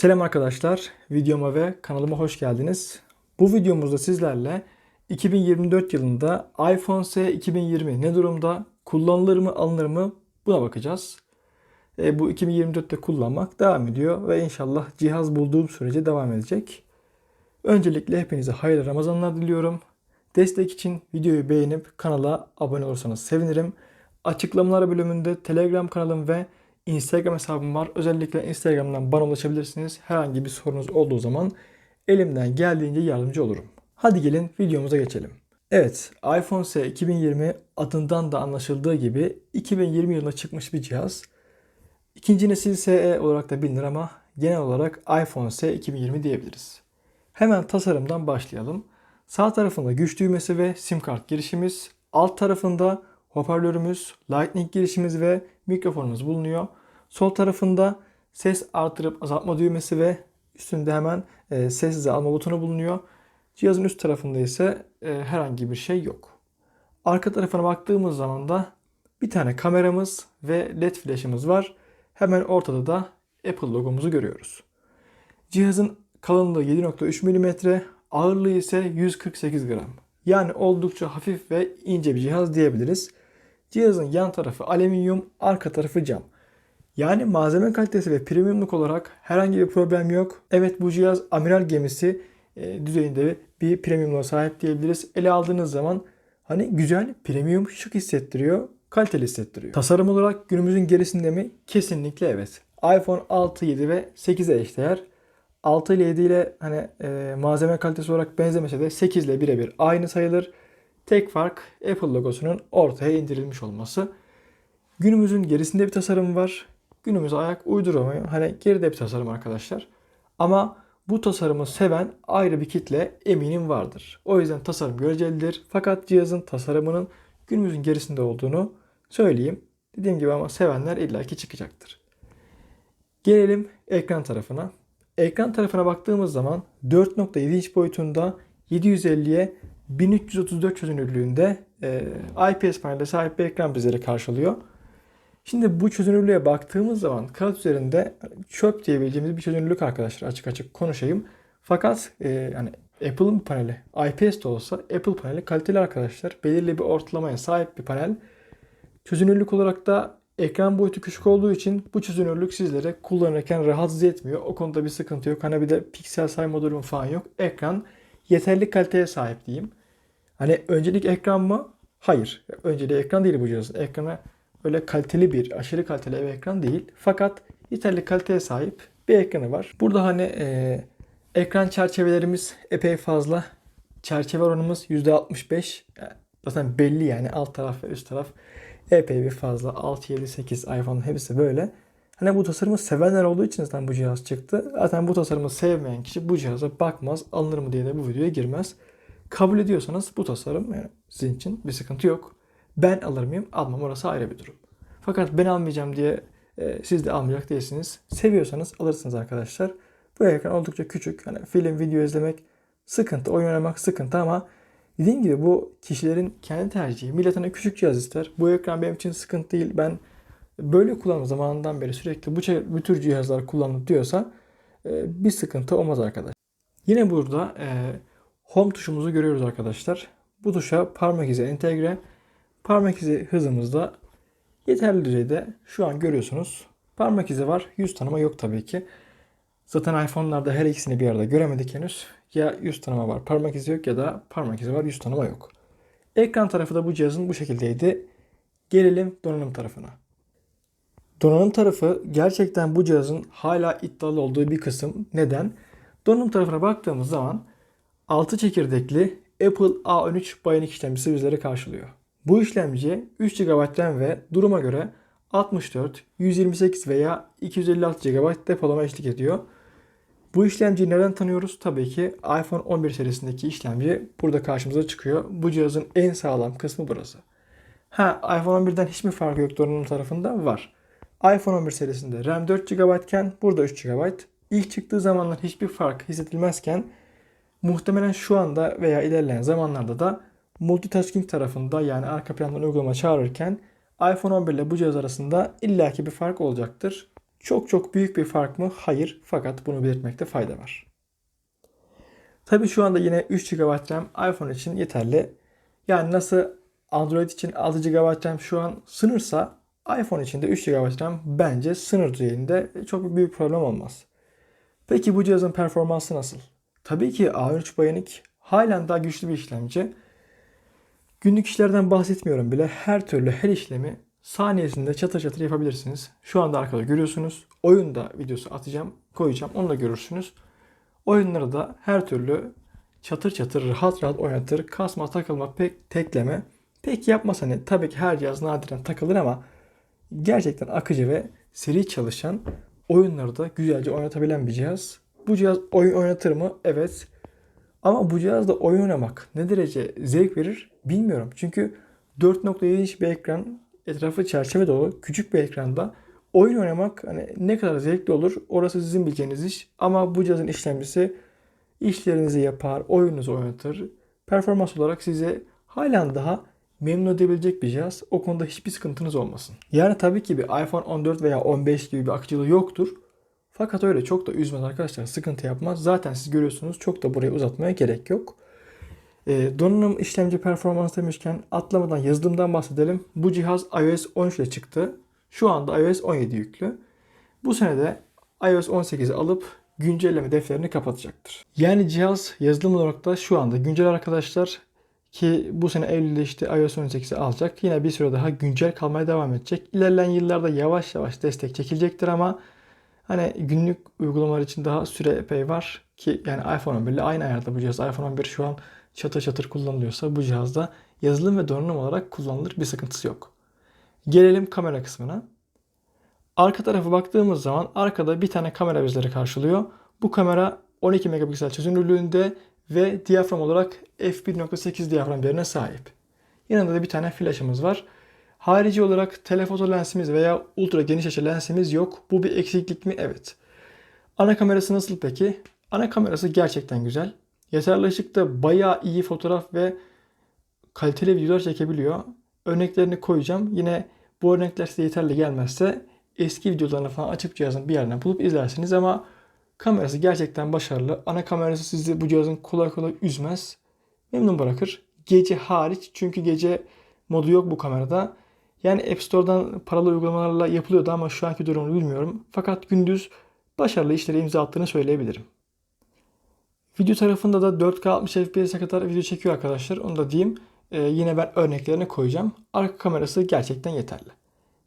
Selam arkadaşlar, videoma ve kanalıma hoş geldiniz. Bu videomuzda sizlerle 2024 yılında iPhone SE 2020 ne durumda, kullanılır mı, alınır mı buna bakacağız. E, bu 2024'te kullanmak devam ediyor ve inşallah cihaz bulduğum sürece devam edecek. Öncelikle hepinize hayırlı Ramazanlar diliyorum. Destek için videoyu beğenip kanala abone olursanız sevinirim. Açıklamalar bölümünde Telegram kanalım ve Instagram hesabım var. Özellikle Instagram'dan bana ulaşabilirsiniz. Herhangi bir sorunuz olduğu zaman elimden geldiğince yardımcı olurum. Hadi gelin videomuza geçelim. Evet, iPhone SE 2020 adından da anlaşıldığı gibi 2020 yılında çıkmış bir cihaz. İkinci nesil SE olarak da bilinir ama genel olarak iPhone SE 2020 diyebiliriz. Hemen tasarımdan başlayalım. Sağ tarafında güç düğmesi ve sim kart girişimiz, alt tarafında hoparlörümüz, lightning girişimiz ve mikrofonumuz bulunuyor. Sol tarafında ses artırıp azaltma düğmesi ve üstünde hemen e, sessiz alma butonu bulunuyor. Cihazın üst tarafında ise e, herhangi bir şey yok. Arka tarafına baktığımız zaman da bir tane kameramız ve led flash'ımız var. Hemen ortada da Apple logomuzu görüyoruz. Cihazın kalınlığı 7.3 mm, ağırlığı ise 148 gram. Yani oldukça hafif ve ince bir cihaz diyebiliriz. Cihazın yan tarafı alüminyum, arka tarafı cam. Yani malzeme kalitesi ve premiumluk olarak herhangi bir problem yok. Evet bu cihaz amiral gemisi e, düzeyinde bir premiumluğa sahip diyebiliriz. Ele aldığınız zaman hani güzel, premium, şık hissettiriyor, kaliteli hissettiriyor. Tasarım olarak günümüzün gerisinde mi? Kesinlikle evet. iPhone 6, 7 ve 8'e eşdeğer. 6 ile 7 ile hani e, malzeme kalitesi olarak benzemese de 8 ile birebir aynı sayılır. Tek fark Apple logosunun ortaya indirilmiş olması. Günümüzün gerisinde bir tasarım var. Günümüze ayak uyduramıyor. Hani geride bir tasarım arkadaşlar. Ama bu tasarımı seven ayrı bir kitle eminim vardır. O yüzden tasarım görecelidir. Fakat cihazın tasarımının günümüzün gerisinde olduğunu söyleyeyim. Dediğim gibi ama sevenler illaki çıkacaktır. Gelelim ekran tarafına. Ekran tarafına baktığımız zaman 4.7 inç boyutunda 750'ye 1334 çözünürlüğünde e, IPS panelde sahip bir ekran bizleri karşılıyor. Şimdi bu çözünürlüğe baktığımız zaman kağıt üzerinde çöp diyebileceğimiz bir çözünürlük arkadaşlar açık açık konuşayım. Fakat e, yani Apple'ın paneli IPS de olsa Apple paneli kaliteli arkadaşlar. Belirli bir ortalamaya sahip bir panel. Çözünürlük olarak da ekran boyutu küçük olduğu için bu çözünürlük sizlere kullanırken rahatsız etmiyor. O konuda bir sıkıntı yok. Hani bir de piksel sayma durumu falan yok. Ekran yeterli kaliteye sahip diyeyim. Hani öncelik ekran mı? Hayır. Önceliği ekran değil bu cihazın. Ekranı öyle kaliteli bir, aşırı kaliteli bir ekran değil. Fakat yeterli kaliteye sahip bir ekranı var. Burada hani e, ekran çerçevelerimiz epey fazla. Çerçeve oranımız %65. Yani zaten belli yani alt taraf ve üst taraf epey bir fazla. 6, 7, 8 iPhone hepsi böyle. Hani bu tasarımı sevenler olduğu için zaten bu cihaz çıktı. Zaten bu tasarımı sevmeyen kişi bu cihaza bakmaz, alınır mı diye de bu videoya girmez. Kabul ediyorsanız bu tasarım yani sizin için bir sıkıntı yok. Ben alır mıyım? Almam orası ayrı bir durum. Fakat ben almayacağım diye e, siz de almayacak değilsiniz. Seviyorsanız alırsınız arkadaşlar. Bu ekran oldukça küçük. Hani film, video izlemek sıkıntı, oyun oynamak sıkıntı ama dediğim gibi bu kişilerin kendi tercihi. Millet hani küçük cihaz ister. Bu ekran benim için sıkıntı değil. Ben böyle kullanım zamanından beri sürekli bu, bu tür cihazlar kullanılır diyorsa e, bir sıkıntı olmaz arkadaşlar. Yine burada e, Home tuşumuzu görüyoruz arkadaşlar. Bu tuşa parmak izi entegre. Parmak izi hızımız da yeterli düzeyde şu an görüyorsunuz. Parmak izi var. Yüz tanıma yok tabii ki. Zaten iPhone'larda her ikisini bir arada göremedik henüz. Ya yüz tanıma var parmak izi yok ya da parmak izi var yüz tanıma yok. Ekran tarafı da bu cihazın bu şekildeydi. Gelelim donanım tarafına. Donanım tarafı gerçekten bu cihazın hala iddialı olduğu bir kısım. Neden? Donanım tarafına baktığımız zaman 6 çekirdekli Apple A13 Bionic işlemcisi bizleri karşılıyor. Bu işlemci 3 GB RAM ve duruma göre 64, 128 veya 256 GB depolama eşlik ediyor. Bu işlemciyi nereden tanıyoruz? Tabii ki iPhone 11 serisindeki işlemci burada karşımıza çıkıyor. Bu cihazın en sağlam kısmı burası. Ha iPhone 11'den hiç mi farkı yok donanım tarafında? Var. iPhone 11 serisinde RAM 4 GB iken burada 3 GB. İlk çıktığı zamanlar hiçbir fark hissedilmezken Muhtemelen şu anda veya ilerleyen zamanlarda da multitasking tarafında yani arka plandan uygulama çağırırken iPhone 11 ile bu cihaz arasında illaki bir fark olacaktır. Çok çok büyük bir fark mı? Hayır. Fakat bunu belirtmekte fayda var. Tabi şu anda yine 3 GB RAM iPhone için yeterli. Yani nasıl Android için 6 GB RAM şu an sınırsa iPhone için de 3 GB RAM bence sınır düzeyinde çok büyük problem olmaz. Peki bu cihazın performansı nasıl? Tabii ki A13 Bionic halen daha güçlü bir işlemci. Günlük işlerden bahsetmiyorum bile her türlü her işlemi saniyesinde çatır çatır yapabilirsiniz. Şu anda arkada görüyorsunuz. Oyunda videosu atacağım, koyacağım. Onu da görürsünüz. Oyunları da her türlü çatır çatır rahat rahat oynatır. Kasma, takılma, pek tekleme. Pek yapmaz hani tabii ki her cihaz nadiren takılır ama gerçekten akıcı ve seri çalışan oyunları da güzelce oynatabilen bir cihaz. Bu cihaz oyun oynatır mı? Evet. Ama bu cihazda oyun oynamak ne derece zevk verir bilmiyorum. Çünkü 4.7 inç bir ekran, etrafı çerçeve dolu küçük bir ekranda oyun oynamak hani ne kadar zevkli olur orası sizin bileceğiniz iş. Ama bu cihazın işlemcisi işlerinizi yapar, oyununuzu oynatır. Performans olarak size halen daha memnun edebilecek bir cihaz. O konuda hiçbir sıkıntınız olmasın. Yani tabii ki bir iPhone 14 veya 15 gibi bir akıcılığı yoktur. Fakat öyle çok da üzmez arkadaşlar. Sıkıntı yapmaz. Zaten siz görüyorsunuz. Çok da burayı uzatmaya gerek yok. E, donanım işlemci performans demişken atlamadan yazılımdan bahsedelim. Bu cihaz iOS 13 ile çıktı. Şu anda iOS 17 yüklü. Bu sene de iOS 18'i alıp güncelleme defterini kapatacaktır. Yani cihaz yazılım olarak da şu anda güncel arkadaşlar ki bu sene Eylül'de işte iOS 18'i alacak. Yine bir süre daha güncel kalmaya devam edecek. İlerleyen yıllarda yavaş yavaş destek çekilecektir ama hani günlük uygulamalar için daha süre epey var ki yani iPhone 11 ile aynı ayarda bu cihaz. iPhone 11 şu an çatır çatır kullanılıyorsa bu cihazda yazılım ve donanım olarak kullanılır bir sıkıntısı yok. Gelelim kamera kısmına. Arka tarafa baktığımız zaman arkada bir tane kamera bizleri karşılıyor. Bu kamera 12 megapiksel çözünürlüğünde ve diyafram olarak f1.8 diyafram değerine sahip. Yanında da bir tane flaşımız var. Harici olarak telefoto lensimiz veya ultra geniş açı lensimiz yok. Bu bir eksiklik mi? Evet. Ana kamerası nasıl peki? Ana kamerası gerçekten güzel. Yeterli ışıkta bayağı iyi fotoğraf ve kaliteli videolar çekebiliyor. Örneklerini koyacağım. Yine bu örnekler size yeterli gelmezse eski videolarını falan açıp cihazın bir yerden bulup izlersiniz ama kamerası gerçekten başarılı. Ana kamerası sizi bu cihazın kolay kolay üzmez. Memnun bırakır. Gece hariç çünkü gece modu yok bu kamerada. Yani App Store'dan paralı uygulamalarla yapılıyordu ama şu anki durumunu bilmiyorum. Fakat gündüz başarılı işlere imza attığını söyleyebilirim. Video tarafında da 4K 60 FPS'e kadar video çekiyor arkadaşlar. Onu da diyeyim. Ee, yine ben örneklerini koyacağım. Arka kamerası gerçekten yeterli.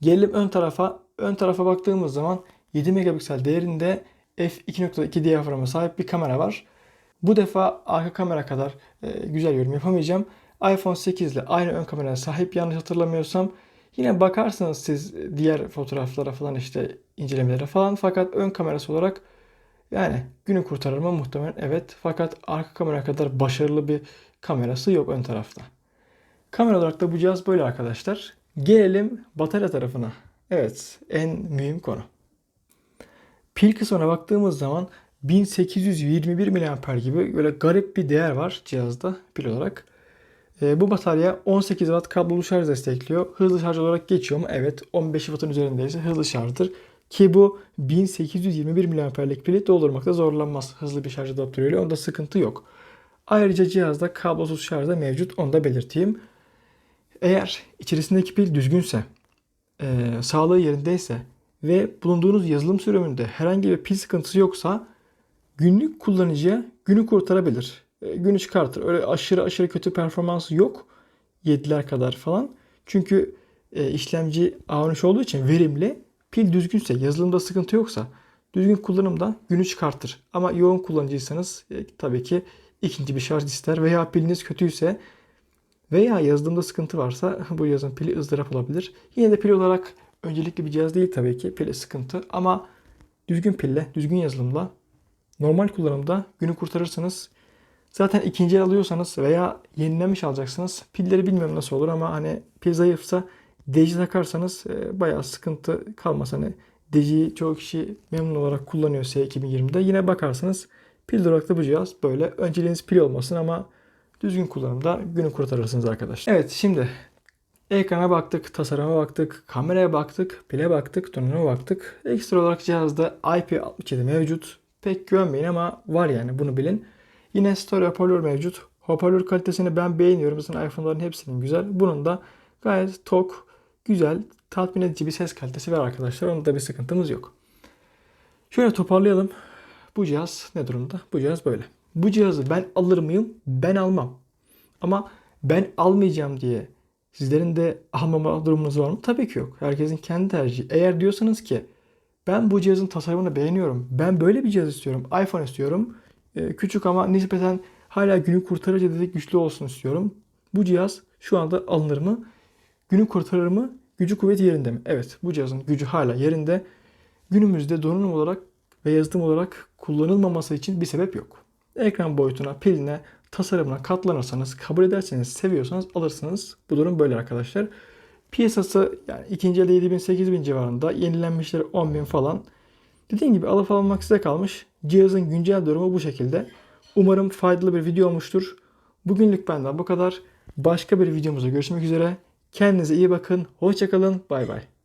Gelelim ön tarafa. Ön tarafa baktığımız zaman 7 megapiksel değerinde f2.2 diyaframa sahip bir kamera var. Bu defa arka kamera kadar e, güzel yorum yapamayacağım. iPhone 8 ile aynı ön kameraya sahip yanlış hatırlamıyorsam. Yine bakarsınız siz diğer fotoğraflara falan işte incelemelere falan. Fakat ön kamerası olarak yani günü kurtarır mı muhtemelen evet. Fakat arka kamera kadar başarılı bir kamerası yok ön tarafta. Kamera olarak da bu cihaz böyle arkadaşlar. Gelelim batarya tarafına. Evet en mühim konu. Pil kısmına baktığımız zaman 1821 mAh gibi böyle garip bir değer var cihazda pil olarak. E, bu batarya 18 Watt kablolu şarj destekliyor. Hızlı şarj olarak geçiyor mu? Evet. 15 Watt'ın üzerindeyse hızlı şarjdır. Ki bu 1821 mAh'lik pili doldurmakta zorlanmaz. Hızlı bir şarj adaptörüyle onda sıkıntı yok. Ayrıca cihazda kablosuz şarj da mevcut. Onu da belirteyim. Eğer içerisindeki pil düzgünse, e, sağlığı yerindeyse ve bulunduğunuz yazılım sürümünde herhangi bir pil sıkıntısı yoksa günlük kullanıcıya günü kurtarabilir. E, günü çıkartır. Öyle aşırı aşırı kötü performansı yok. 7'ler kadar falan. Çünkü e, işlemci A13 olduğu için verimli. Pil düzgünse, yazılımda sıkıntı yoksa düzgün kullanımda günü çıkartır. Ama yoğun kullanıcıysanız e, tabii ki ikinci bir şarj ister veya piliniz kötüyse veya yazılımda sıkıntı varsa bu cihazın pili ızdırap olabilir. Yine de pil olarak öncelikli bir cihaz değil tabii ki. Pili sıkıntı ama düzgün pille, düzgün yazılımla normal kullanımda günü kurtarırsanız zaten ikinci el alıyorsanız veya yenilemiş alacaksınız. Pilleri bilmiyorum nasıl olur ama hani pil zayıfsa Deji takarsanız e, bayağı sıkıntı kalmaz. Hani Deji'yi çoğu kişi memnun olarak kullanıyor S2020'de. Yine bakarsanız pil da bu cihaz böyle. Önceliğiniz pil olmasın ama düzgün kullanımda günü kurtarırsınız arkadaşlar. Evet şimdi Ekrana baktık, tasarıma baktık, kameraya baktık, pile baktık, donanıma baktık. Ekstra olarak cihazda IP67 mevcut. Pek güvenmeyin ama var yani bunu bilin. Yine stereo hoparlör mevcut. Hoparlör kalitesini ben beğeniyorum. Zaten iPhone'ların hepsinin güzel. Bunun da gayet tok, güzel, tatmin edici bir ses kalitesi var arkadaşlar. Onda bir sıkıntımız yok. Şöyle toparlayalım. Bu cihaz ne durumda? Bu cihaz böyle. Bu cihazı ben alır mıyım? Ben almam. Ama ben almayacağım diye sizlerin de almama durumunuz var mı? Tabii ki yok. Herkesin kendi tercihi. Eğer diyorsanız ki ben bu cihazın tasarımını beğeniyorum. Ben böyle bir cihaz istiyorum. iPhone istiyorum. Ee, küçük ama nispeten hala günü kurtarıcı dedik güçlü olsun istiyorum. Bu cihaz şu anda alınır mı? Günü kurtarır mı? Gücü kuvveti yerinde mi? Evet bu cihazın gücü hala yerinde. Günümüzde donanım olarak ve yazılım olarak kullanılmaması için bir sebep yok. Ekran boyutuna, piline, tasarımına katlanırsanız, kabul ederseniz, seviyorsanız alırsınız. Bu durum böyle arkadaşlar. Piyasası yani ikinci elde 7000 8000 civarında. Yenilenmişleri 10.000 falan. Dediğim gibi alıp almak size kalmış. Cihazın güncel durumu bu şekilde. Umarım faydalı bir video olmuştur. Bugünlük benden bu kadar. Başka bir videomuzda görüşmek üzere. Kendinize iyi bakın. Hoşçakalın. Bay bay.